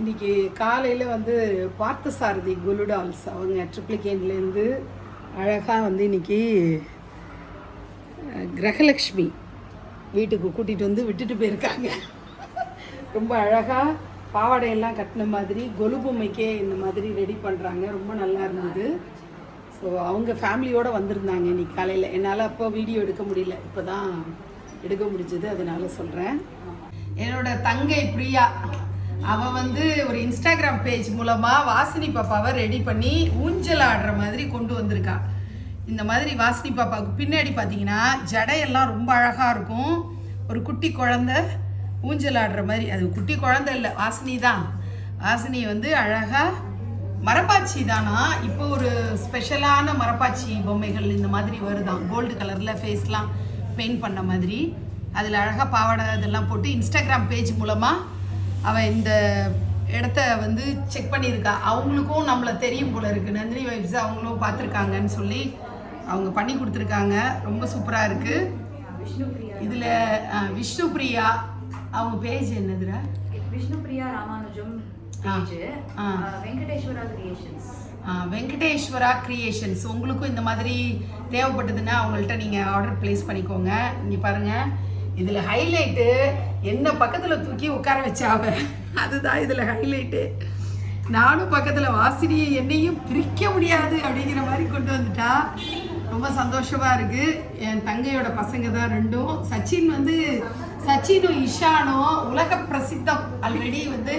இன்றைக்கி காலையில் வந்து பார்த்தசாரதி குலுடால்ஸ் அவங்க ட்ரிப்ளிகேன்லேருந்து அழகாக வந்து இன்னைக்கு கிரகலக்ஷ்மி வீட்டுக்கு கூட்டிகிட்டு வந்து விட்டுட்டு போயிருக்காங்க. ரொம்ப அழகாக பாவாடையெல்லாம் கட்டின மாதிரி கொலு பொம்மைக்கே இந்த மாதிரி ரெடி பண்ணுறாங்க ரொம்ப நல்லா இருந்தது. ஸோ அவங்க ஃபேமிலியோடு வந்திருந்தாங்க இன்றைக்கி காலையில். என்னால் அப்போ வீடியோ எடுக்க முடியல. இப்போ தான் எடுக்க முடிஞ்சது அதனால் சொல்கிறேன் என்னோட தங்கை பிரியா. அவ வந்து ஒரு இன்ஸ்டாகிராம் பேஜ் மூலமாக வாசினி பாப்பாவை ரெடி பண்ணி ஊஞ்சல் ஆடுற மாதிரி கொண்டு வந்திருக்கா. இந்த மாதிரி வாசினி பாப்பாவுக்கு பின்னாடி பார்த்தீங்கன்னா ஜடையெல்லாம் ரொம்ப அழகாக இருக்கும். ஒரு குட்டி குழந்தை ஊஞ்சல் ஆடுற மாதிரி. அது குட்டி குழந்தை இல்லை வாசினி தான். வாசினி வந்து அழகாக மரப்பாச்சி தானா? இப்போ ஒரு ஸ்பெஷலான மரப்பாச்சி பொம்மைகள் இந்த மாதிரி வருதான். கோல்டு கலரில் ஃபேஸ்லாம் பெயிண்ட் பண்ண மாதிரி. அதில் அழகாக பாவாடை இதெல்லாம் போட்டு இன்ஸ்டாகிராம் பேஜ் மூலமாக அவள் இந்த இடத்த வந்து செக் பண்ணியிருக்கா. அவங்களுக்கும் நம்மளை தெரியும் போல இருக்குது நந்தினி வைப்ஸ் அவங்களும் பார்த்துருக்காங்கன்னு சொல்லி அவங்க பண்ணி கொடுத்துருக்காங்க. ரொம்ப சூப்பராக இருக்குது இதில் விஷ்ணு பிரியா அவங்க பேஜ் என்னதுடா? விஷ்ணுபிரியா ராமானுஜம் ஆ. பேஜ் ஆ. வெங்கடேஸ்வரா கிரியேஷன்ஸ் வெங்கடேஸ்வரா கிரியேஷன்ஸ் உங்களுக்கும் இந்த மாதிரி தேவைப்பட்டதுன்னா அவங்கள்ட்ட நீங்கள் ஆர்டர் ப்ளேஸ் பண்ணிக்கோங்க. இங்கே பாருங்கள் இதில் ஹைலைட்டு என்ன பக்கத்தில் தூக்கி உட்கார வச்சாவ? அதுதான் இதில் ஹைலைட்டு நானும் பக்கத்தில் வாசினியை என்னையும் பிரிக்க முடியாது அப்படிங்கிற மாதிரி கொண்டு வந்துட்டா. ரொம்ப சந்தோஷமாக இருக்குது என் தங்கையோட பசங்க தான் ரெண்டும். சச்சின் வந்து சச்சினும் இஷானும் உலக பிரசித்தம் ஆல்ரெடி வந்து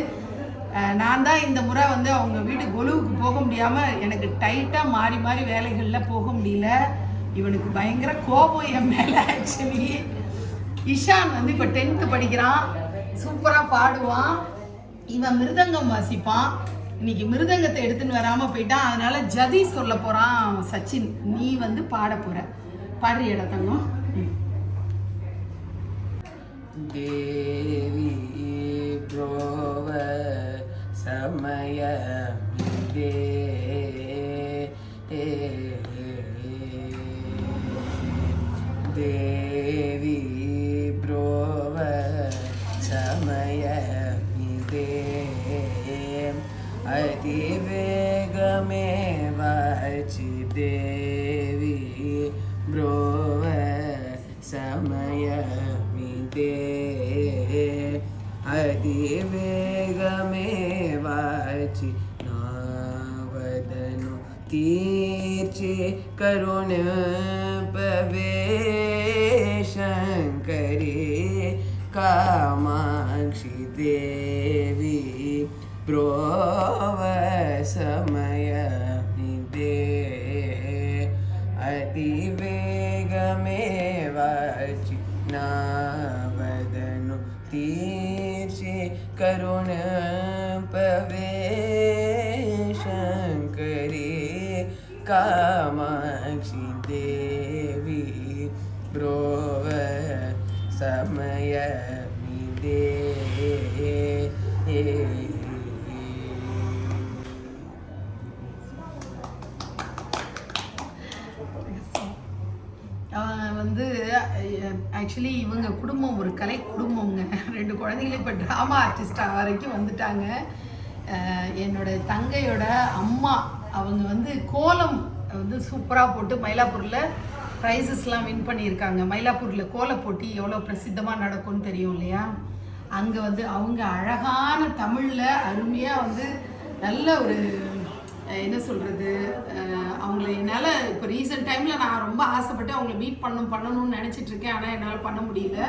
நான் தான் இந்த முறை வந்து அவங்க வீடு கொலுவுக்கு போக முடியாமல் எனக்கு டைட்டாக மாறி மாறி வேலைகளில் போக முடியல. இவனுக்கு பயங்கர கோபம் என் மேலே ஆக்சுவலி இஷான் வந்து இப்போ டென்த்து படிக்கிறான். சூப்பராக பாடுவான். இவன் மிருதங்கம் வாசிப்பான். இன்னைக்கு மிருதங்கத்தை எடுத்துன்னு வராமல் போயிட்டான். அதனால ஜதி சொல்ல போகிறான் சச்சின். நீ வந்து பாட போகிற பாடுறியடா தங்கம்? यदि वेगमेवाचि नावदनु तीर्चे करुणपवेशङ्करे कामाक्षि देवी प्रोवसमय निदे। अतिवेगमेवाचि नावदनु ती കരുണ പവേശങ്കരി കാമാക്ഷി ദേവി ബ്രോവ സമയ ദേവി ஆக்சுவலி இவங்க குடும்பம் ஒரு கலை குடும்பங்க ரெண்டு குழந்தைங்களும் இப்போ ட்ராமா ஆர்டிஸ்டாக வரைக்கும் வந்துட்டாங்க. என்னோட தங்கையோட அம்மா அவங்க வந்து கோலம் வந்து சூப்பராக போட்டு மயிலாப்பூரில் ப்ரைஸஸ்லாம் வின் பண்ணியிருக்காங்க. மயிலாப்பூரில் கோல போட்டி எவ்வளோ பிரசித்தமாக நடக்கும்னு தெரியும் இல்லையா? அங்கே வந்து அவங்க அழகான தமிழில் அருமையாக வந்து நல்ல ஒரு என்ன சொல்கிறது அவங்கள என்னால் இப்போ ரீசெண்ட் டைமில் நான் ரொம்ப ஆசைப்பட்டு அவங்கள மீட் பண்ணும் பண்ணணும்னு நினச்சிட்ருக்கேன் ஆனால் என்னால் பண்ண முடியல.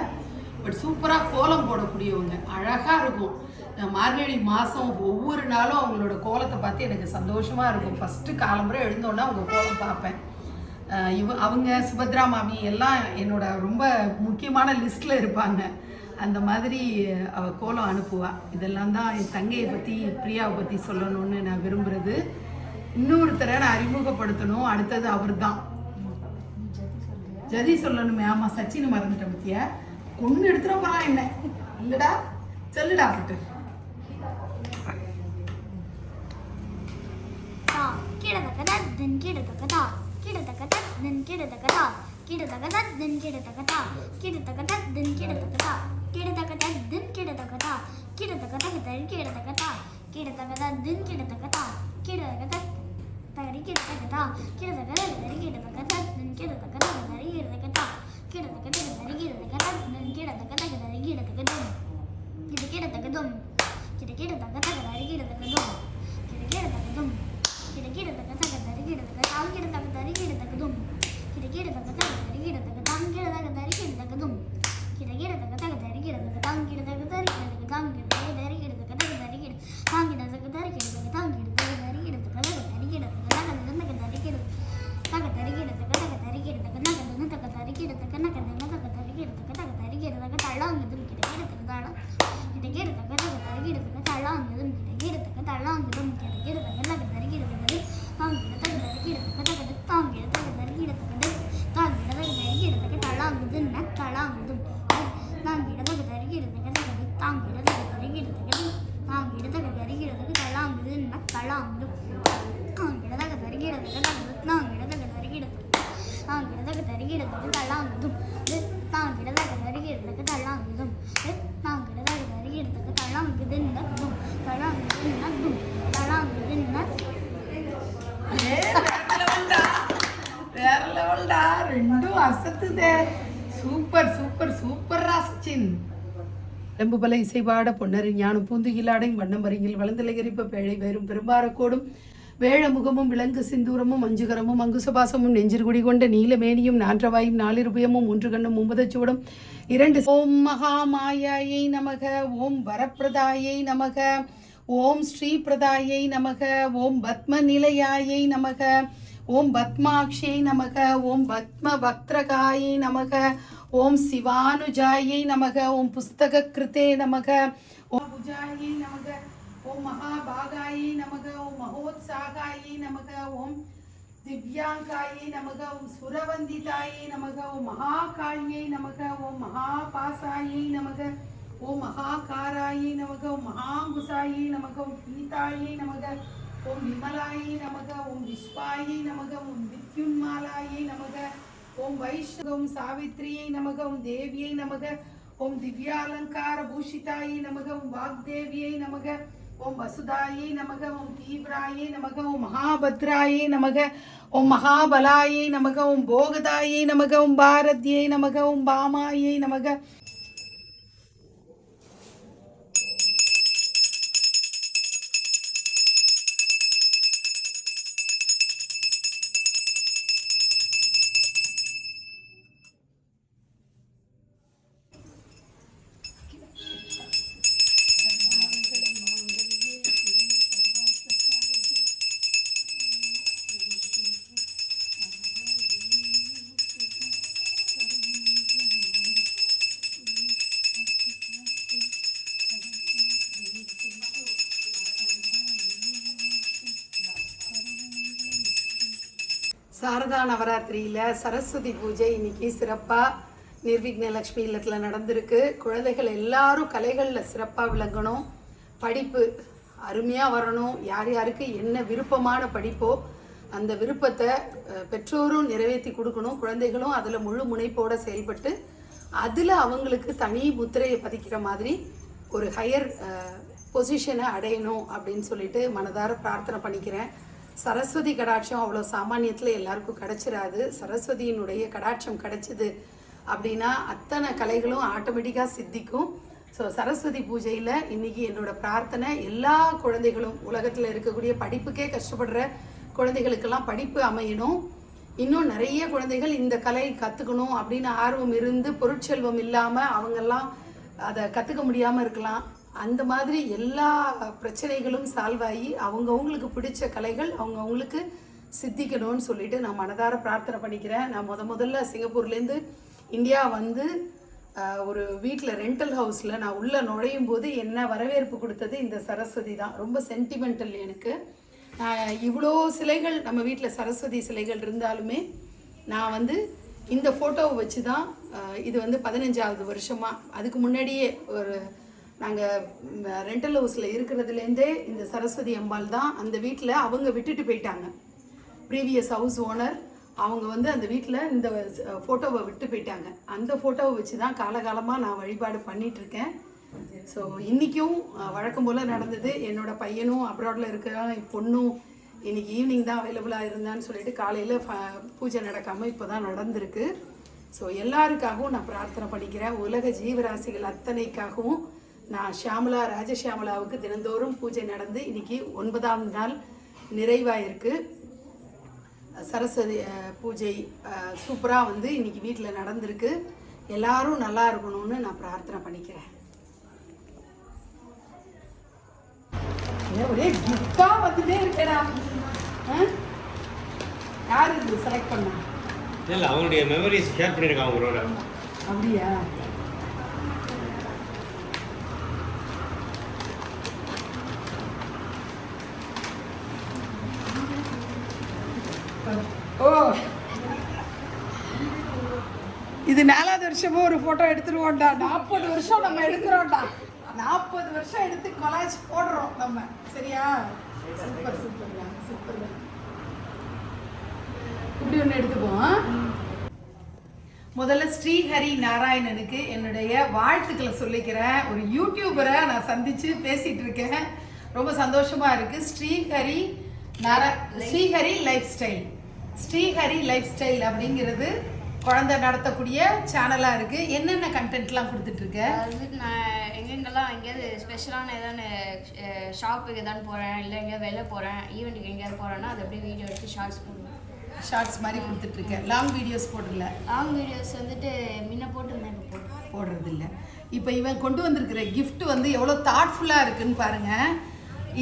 பட் சூப்பராக கோலம் போடக்கூடியவங்க. அழகாக இருக்கும். மார்கழி மாதம் ஒவ்வொரு நாளும் அவங்களோட கோலத்தை பார்த்து எனக்கு சந்தோஷமாக இருக்கும். ஃபஸ்ட்டு காலம்புரை எழுந்தோன்னே அவங்க கோலம் பார்ப்பேன். இவ அவங்க சுபத்ரா மாமி எல்லாம் என்னோட ரொம்ப முக்கியமான லிஸ்ட்டில் இருப்பாங்க. அந்த மாதிரி அவள் கோலம் அனுப்புவாள் இதெல்லாம் தான் என் தங்கையை பற்றி பிரியாவை பற்றி சொல்லணும்னு நான் விரும்புகிறது இன்னொருத்தரை நான் அறிமுகப்படுத்தணும் அடுத்தது அவர் தான் ஜதி சொல்லணுமே ஆமா சச்சின் மறந்துட்ட பத்திய கொண்டு எடுத்துட போறான் என்ன இல்லடா சொல்லுடா பட்டு கிடதக்கதன் கிடதக்கதா கிடதக்கதன் கிடதக்கதா கிடதக்கதன் கிடதக்கதா கிடதக்கதன் கிடதக்கதா கிடதக்கதன் கிடதக்கதா கிடதக்கதன் கிடதக்கதா கிடதக்கதன் கிடதக்கதா கிடதக்கதன் quiero, te quedo. കിടക്കുന്ന തള്ള വന്നതും കിടക്കിടക്കുന്ന തള്ള വന്നതും കിടക്കിട அசத்துதே. சூப்பர் சூப்பர் சூப்பர்ரா சச்சின். எம்புபல இசைபாட பொன்னரி ஞானம் பூந்துகிலாடை வண்ணமருங்கில் வளர்ந்தலைகரிப்ப பேழை வேறும் பெரும்பாரக்கோடும் வேழமுகமும் விலங்கு சிந்தூரமும் அஞ்சுகரமும் அங்குசபாசமும் நெஞ்சிற்குடி கொண்ட நீலமேனியும் நான்றவாயும் நாலிருபயமும் ஒன்று கண்ணும் மும்பதச்சூடம் இரண்டு ஓம் மகாமாயாயை நமக ஓம் வரப்பிரதாயை நமக ஓம் ஸ்ரீபிரதாயை நமக ஓம் பத்ம நிலையாயை நமக ஓம் பத்மாட்சியை நமக ஓம் பத்ம வக்திரகாயை நமக ஓம் சிவானுஜாயை நமக ஓம் புஸ்தக கிருத்தே நமக ஓம் புஜாயை நமக ஓம் மகாபாகாயை நமக ஓம் மகோத்சாகாயை நமக ஓம் திவ்யாங்காயை நமக ஓம் சுரவந்திதாயை நமக ஓம் மகாகாளியை நமக ஓம் மகாபாசாயை நமக ஓம் மகாகாராயை நமக ஓம் மகாங்குசாயை நமக ஓம் கீதாயை நமக ஓம் விமலாயை நமக ஓம் விஸ்வாயை நமக ஓம் வித்யுன்மாலாயை நமக ஓம் வைஷ்ணவம் சாவித்ரியை நமக ஓம் தேவியை நமக ஓம் திவ்யாலங்கார பூஷிதாயை நமக ஓம் வாக்தேவியை நமக ஓம் வசுதாயை நமக ஓம் தீவிராயை நமக ஓம் மகாபத்ராயை நமக ஓம் மகாபலாயை நமக ஓம் போகதாயை நமக ஓம் பாரத்யை நமக ஓம் பாமாயை நமக சாரதா நவராத்திரியில் சரஸ்வதி பூஜை இன்னைக்கு சிறப்பாக நிர்விக்ன லக்ஷ்மி இல்லத்தில் நடந்திருக்கு. குழந்தைகள் எல்லாரும் கலைகளில் சிறப்பாக விளங்கணும். படிப்பு அருமையாக வரணும். யார் யாருக்கு என்ன விருப்பமான படிப்போ அந்த விருப்பத்தை பெற்றோரும் நிறைவேற்றி கொடுக்கணும். குழந்தைகளும் அதில் முழு முனைப்போடு செயல்பட்டு அதில் அவங்களுக்கு தனி முத்திரையை பதிக்கிற மாதிரி ஒரு ஹையர் பொசிஷனை அடையணும் அப்படின்னு சொல்லிட்டு மனதார பிரார்த்தனை பண்ணிக்கிறேன். சரஸ்வதி கடாட்சம் அவ்வளோ சாமானியத்தில் எல்லாருக்கும் கிடச்சிடாது சரஸ்வதியினுடைய கடாட்சம் கிடைச்சிது அப்படின்னா அத்தனை கலைகளும் ஆட்டோமேட்டிக்காக சித்திக்கும். ஸோ சரஸ்வதி பூஜையில் இன்றைக்கி என்னோட பிரார்த்தனை எல்லா குழந்தைகளும் உலகத்தில் இருக்கக்கூடிய படிப்புக்கே கஷ்டப்படுற குழந்தைகளுக்கெல்லாம் படிப்பு அமையணும். இன்னும் நிறைய குழந்தைகள் இந்த கலை கற்றுக்கணும் அப்படின்னு ஆர்வம் இருந்து பொருட்செல்வம் இல்லாமல் அவங்கெல்லாம் அதை கற்றுக்க முடியாமல் இருக்கலாம். அந்த மாதிரி எல்லா பிரச்சனைகளும் சால்வ் ஆகி அவங்கவுங்களுக்கு பிடிச்ச கலைகள் அவங்கவுங்களுக்கு சித்திக்கணும்னு சொல்லிட்டு நான் மனதார பிரார்த்தனை பண்ணிக்கிறேன். நான் முத முதல்ல சிங்கப்பூர்லேருந்து இந்தியா வந்து ஒரு வீட்டில் ரெண்டல் ஹவுஸில் நான் உள்ளே நுழையும் போது என்ன வரவேற்பு கொடுத்தது இந்த சரஸ்வதி தான். ரொம்ப சென்டிமெண்டல் எனக்கு. இவ்வளோ சிலைகள் நம்ம வீட்டில் சரஸ்வதி சிலைகள் இருந்தாலுமே நான் வந்து இந்த ஃபோட்டோவை வச்சு தான் இது வந்து பதினஞ்சாவது வருஷமாக அதுக்கு முன்னாடியே ஒரு நாங்கள் ரெண்டல் ஹவுஸில் இருக்கிறதுலேருந்தே இந்த சரஸ்வதி அம்பாள் தான் அந்த வீட்டில் அவங்க விட்டுட்டு போயிட்டாங்க. ப்ரீவியஸ் ஹவுஸ் ஓனர் அவங்க வந்து அந்த வீட்டில் இந்த ஃபோட்டோவை விட்டு போயிட்டாங்க. அந்த ஃபோட்டோவை வச்சு தான் காலகாலமாக நான் வழிபாடு பண்ணிகிட்ருக்கேன் ஸோ இன்றைக்கும் வழக்கம் போல் நடந்தது. என்னோட பையனும் அப்ராடில் இருக்கிற பொண்ணும் இன்றைக்கி ஈவினிங் தான் அவைலபிளாக இருந்தான்னு சொல்லிட்டு காலையில் பூஜை நடக்காமல் இப்போ தான் நடந்திருக்கு. ஸோ எல்லாருக்காகவும் நான் பிரார்த்தனை பண்ணிக்கிறேன் உலக ஜீவராசிகள் அத்தனைக்காகவும் நான் ஷியாமலா ராஜஷியாமலாவுக்கு தினந்தோறும் பூஜை நடந்து இன்னைக்கு ஒன்பதாம் நாள் நிறைவாயிருக்கு. சரஸ்வதி அஹ், பூஜை சூப்பராக வந்து இன்னைக்கு வீட்டில் நடந்திருக்கு. எல்லாரும் நல்லா இருக்கணும்னு நான் பிரார்த்தனை பண்ணிக்கிறேன். ஒரே கிஃப்டா வந்துட்டே இருக்கேடா? யார் இது செலக்ட் பண்ணா? இல்லை அவங்களுடைய மெமரிஸ் ஷேர் பண்ணியிருக்காங்க அவங்களோட அப்படியா? ஓ. இது நாலாவது வருஷமும் ஒரு போட்டோ எடுத்துருவோம்டா. நாற்பது வருஷம் நம்ம எடுக்கிறோம்டா. நாற்பது வருஷம் எடுத்து கொலாஜ் போடுறோம் நம்ம. சரியா? சூப்பர் சூப்பர் சூப்பர் இப்படி ஒன்று எடுத்துப்போம் முதல்ல ஸ்ரீஹரி நாராயணனுக்கு என்னுடைய வாழ்த்துக்களை சொல்லிக்கிறேன் ஒரு யூடியூபரை நான் சந்திச்சு பேசிட்டு இருக்கேன் ரொம்ப சந்தோஷமா இருக்கு. Srihari Nara Srihari life style Srihari life style அப்படிங்கிறது குழந்தை நடத்தக்கூடிய சேனலாக இருக்கு. என்னென்ன கண்டென்ட்லாம் கொடுத்துட்டு இருக்க அதாவது நான் எங்கெங்கெல்லாம் எங்கேயாவது ஸ்பெஷலான ஏதாவது ஷாப்புக்கு ஏதாவது போகிறேன் இல்லை எங்கேயாவது வெளில போகிறேன் ஈவெண்ட்டுக்கு எங்கேயாவது போகிறேன்னா அது அப்படியே வீடியோ எடுத்து ஷார்ட்ஸ் போடுவேன். ஷார்ட்ஸ் மாதிரி கொடுத்துட்டு இருக்கேன் லாங் வீடியோஸ் போடல? லாங் வீடியோஸ் வந்துட்டு முன்ன போட்டிருந்தேன் இப்போ போட்டு போடுறது இல்ல இப்போ இவன் கொண்டு வந்திருக்கிற gift வந்து எவ்வளோ தாட்ஃபுல்லாக இருக்குன்னு பாருங்க.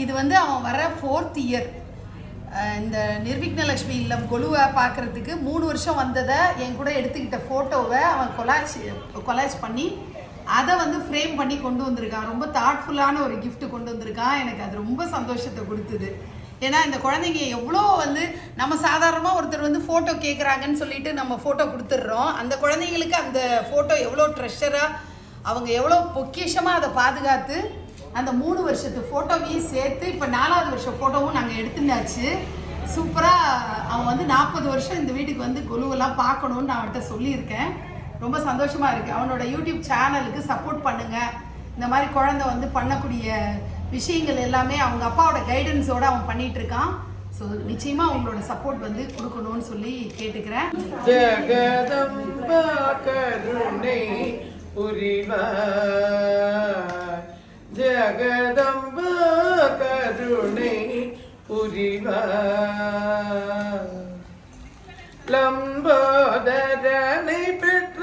இது வந்து அவன் வர ஃபோர்த் இயர் இந்த நிர்விக்னலக்ஷ்மி இல்லம் கொலுவை பார்க்கறதுக்கு மூணு வருஷம் வந்ததை என் கூட எடுத்துக்கிட்ட ஃபோட்டோவை அவன் கொலாஜ் கொலாஜ் பண்ணி அதை வந்து ஃப்ரேம் பண்ணி கொண்டு வந்திருக்கான். ரொம்ப தாட்ஃபுல்லான ஒரு கிஃப்ட் கொண்டு வந்திருக்கான். எனக்கு அது ரொம்ப சந்தோஷத்தை கொடுத்தது. ஏன்னா இந்த குழந்தைங்க எவ்வளோ வந்து நம்ம சாதாரணமாக ஒருத்தர் வந்து ஃபோட்டோ கேட்குறாங்கன்னு சொல்லிட்டு நம்ம ஃபோட்டோ கொடுத்துட்றோம். அந்த குழந்தைங்களுக்கு அந்த ஃபோட்டோ எவ்வளோ ட்ரெஷராக அவங்க எவ்வளோ பொக்கிஷமாக அதை பாதுகாத்து அந்த மூணு வருஷத்து ஃபோட்டோவையும் சேர்த்து இப்போ நாலாவது வருஷம் ஃபோட்டோவும் நாங்கள் எடுத்துட்டாச்சு. சூப்பராக அவன் வந்து நாற்பது வருஷம் இந்த வீட்டுக்கு வந்து குழுவெல்லாம் பார்க்கணுன்னு நான் அவன்கிட்ட சொல்லியிருக்கேன். ரொம்ப சந்தோஷமாக இருக்குது அவனோட யூடியூப் சேனலுக்கு சப்போர்ட் பண்ணுங்கள் இந்த மாதிரி குழந்தை வந்து பண்ணக்கூடிய விஷயங்கள் எல்லாமே அவங்க அப்பாவோட கைடன்ஸோடு அவன் பண்ணிகிட்டு இருக்கான் ஸோ நிச்சயமாக அவங்களோட சப்போர்ட் வந்து கொடுக்கணும்னு சொல்லி கேட்டுக்கிறேன். கருணை ஜகதம்பா கருணை புரிவாய் லம்போதரனை பெற்ற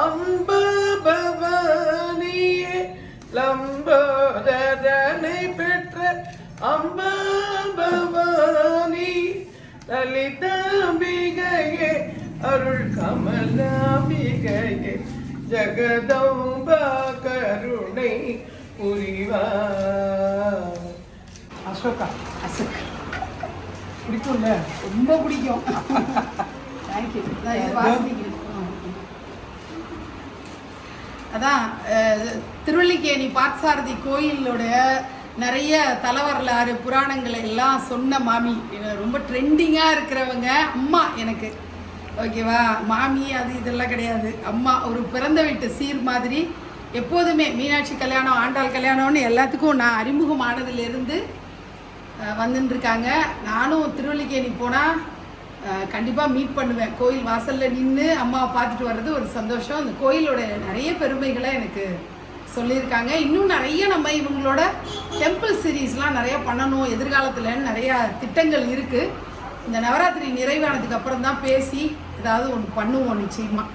அம்பா பவானியே லம்போதரனை பெற்ற அம்பா பவானி லலிதாம்பிகையே அருள் கமலாம்பிகையே ஜகதம்பா கருணை புரிவார். அசோகா. அசோக். பிடிக்கும்ல? ரொம்ப பிடிக்கும். தேங்க்யூ அதான் அஹ், திருவல்லிக்கேணி பார்த்தசாரதி கோயிலோட நிறைய தலவரலாறு புராணங்களை எல்லாம் சொன்ன மாமி. ரொம்ப ட்ரெண்டிங்காக இருக்கிறவங்க அம்மா எனக்கு. ஓகேவா மாமி அது இதெல்லாம் கிடையாது. அம்மா ஒரு பிறந்த வீட்டு சீர் மாதிரி எப்போதுமே மீனாட்சி கல்யாணம் ஆண்டாள் கல்யாணம்னு எல்லாத்துக்கும் நான் அறிமுகமானதுலேருந்து வந்துட்டுருக்காங்க நானும் திருவல்லிக்கேணி போனால் கண்டிப்பாக மீட் பண்ணுவேன். கோயில் வாசலில் நின்று அம்மாவை பார்த்துட்டு வர்றது ஒரு சந்தோஷம். அந்த கோயிலோட நிறைய பெருமைகளை எனக்கு சொல்லியிருக்காங்க. இன்னும் நிறைய நம்ம இவங்களோட டெம்பிள் சீரீஸ்லாம் நிறைய பண்ணணும். எதிர்காலத்தில் நிறையா திட்டங்கள் இருக்குது இந்த நவராத்திரி நிறைவானதுக்கு அப்புறம் தான் பேசி ஏதாவது ஒன்று பண்ணுவோம் நிச்சயமாக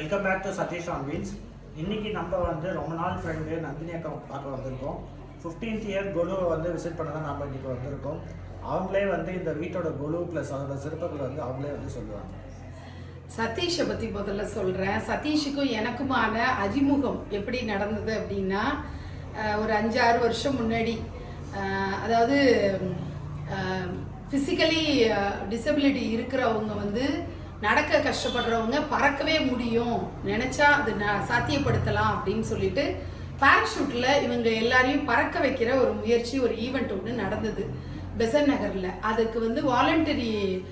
welcome back to Satish on wheels இன்னைக்கு நம்ம வந்து ரொம்ப நாள் ஃப்ரெண்டு நந்தினி அக்கா பார்க்க வந்திருக்கோம். 15th இயர் கொலுவை வந்து விசிட் பண்ண தான் நாம் இன்றைக்கி வந்திருக்கோம். அவங்களே வந்து இந்த வீட்டோட குழு ப்ளஸ் அதோட சிறப்புகளை வந்து அவங்களே வந்து சொல்லுவாங்க. சதீஷை பற்றி முதல்ல சொல்கிறேன் சதீஷுக்கும் எனக்குமான அறிமுகம் எப்படி நடந்தது அப்படின்னா ஒரு அஞ்சாறு வருஷம் முன்னாடி அதாவது ஃபிசிக்கலி டிசபிலிட்டி இருக்கிறவங்க வந்து நடக்க கஷ்டப்படுறவங்க பறக்கவே முடியும். நினச்சா அது ந- சாத்தியப்படுத்தலாம் அப்படின்னு சொல்லிட்டு பேராஷூட்டில் இவங்க எல்லாரையும் பறக்க வைக்கிற ஒரு முயற்சி ஒரு ஈவெண்ட் ஒன்று நடந்தது. பெசன் நகரில். அதுக்கு வந்து வாலண்டரி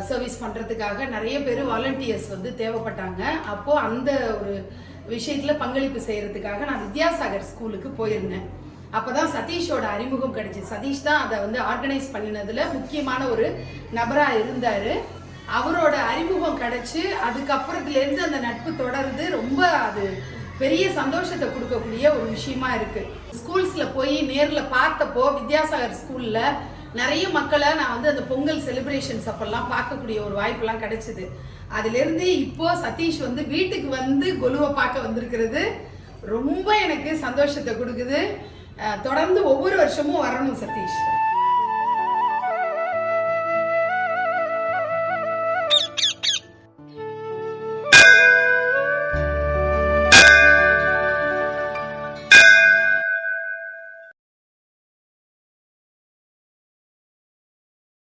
சர்வீஸ் பண்ணுறதுக்காக நிறைய பேர் வாலண்டியர்ஸ் வந்து தேவைப்பட்டாங்க. அப்போது அந்த ஒரு விஷயத்தில் பங்களிப்பு செய்கிறதுக்காக நான் வித்யாசாகர் ஸ்கூலுக்கு போயிருந்தேன். அப்போ தான் சதீஷோட அறிமுகம் கிடைச்சி. சதீஷ் தான் அதை வந்து ஆர்கனைஸ் பண்ணினதில் முக்கியமான ஒரு நபராக இருந்தார். அவரோட அறிமுகம் கிடைச்சு அதுக்கப்புறத்துலேருந்து அந்த நட்பு தொடருது. ரொம்ப அது பெரிய சந்தோஷத்தை கொடுக்கக்கூடிய ஒரு விஷயமா இருக்கு. ஸ்கூல்ஸ்ல போய் நேரில் பார்த்தப்போ வித்யாசாகர் ஸ்கூல்ல நிறைய மக்களை நான் வந்து அந்த பொங்கல் செலிப்ரேஷன்ஸ் அப்பெல்லாம் பார்க்கக்கூடிய ஒரு வாய்ப்பெல்லாம் கிடைச்சிது. அதுலேருந்து இப்போ சதீஷ் வந்து வீட்டுக்கு வந்து கொலுவை பார்க்க வந்திருக்கிறது. ரொம்ப எனக்கு சந்தோஷத்தை கொடுக்குது. தொடர்ந்து ஒவ்வொரு வருஷமும் வரணும் சதீஷ்.